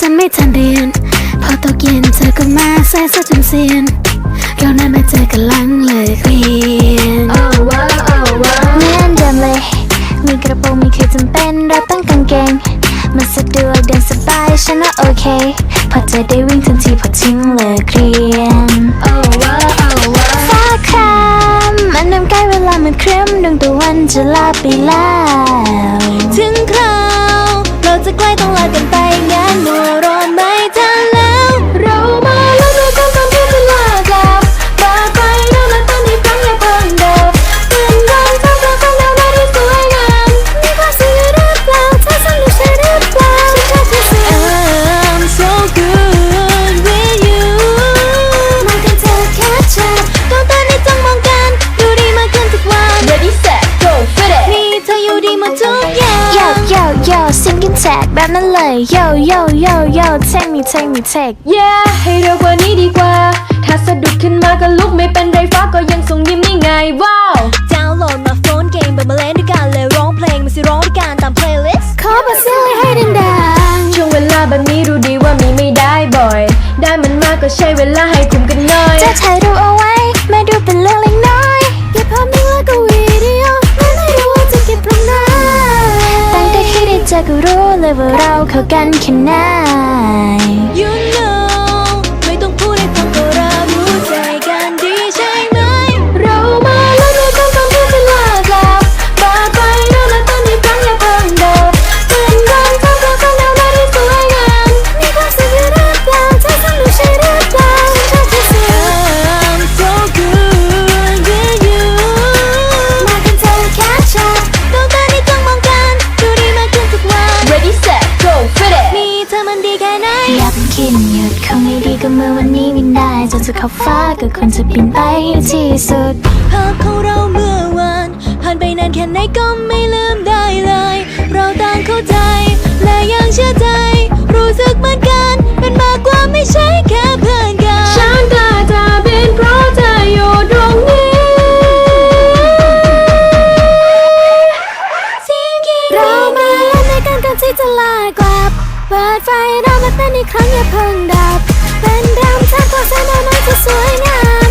จะไม่ทันเรียน พอตกเย็นเธอก็มาใส่ซะจนเซียน เรานั้นมาเจอกันหลังเลิกเรียนโอ้ว้าวโอ้ว้าวเหมือนเดิมเลย มีกระโปรงมีคือจำเป็นเราต้องกางเกง มันสะดวกเดินสบายฉันว่าโอเค พอเธอได้วิ่งทันทีพอทิ้งเลิกเรียนโอ้ว้าวโอ้ว้าวฟ้าครามมันนำใกล้เวลามันเคลิ้มดวงตะวันจะลาไปแล้ว ถึงคราวเราจะใกล้ต้องลากันไป โยโยซิงกิ้งแท็กแบบนั้นเลยโยโยโยโย take me take me take Yeah ให้เร็วกว่านี้ดีกว่า ถ้าสะดุดขึ้นมาก็ลุกไม่เป็นไรฟ้าก็ยังส่งยิ้มนี่ไงว้าวดาวน์โหลดมาโฟนเกมเปิดมาเล่นด้วยกันเลยร้องเพลงมาสิร้องด้วยกันตาม playlist ขอบัดเสียงให้ดังช่วงเวลาแบบนี้รู้ดีว่ามีไม่ได้บ่อย ได้มันมากก็ใช้เวลาให้ เลยว่าเราเข้ากันแค่ไหน กินหยุดเขาไม่ดีก็เมื่อวันนี้บินได้จนจะเข้าฟ้าก็ควรจะบินไปให้ที่สุดภาพของเราเมื่อวานผ่านไปนานแค่ไหนก็ไม่ลืมได้ ดไฟเรามาเต้นอีกครั้งอย่าเพิ่งดับ เป็นรำแท้กว่าแสนน้อยที่สวยงาม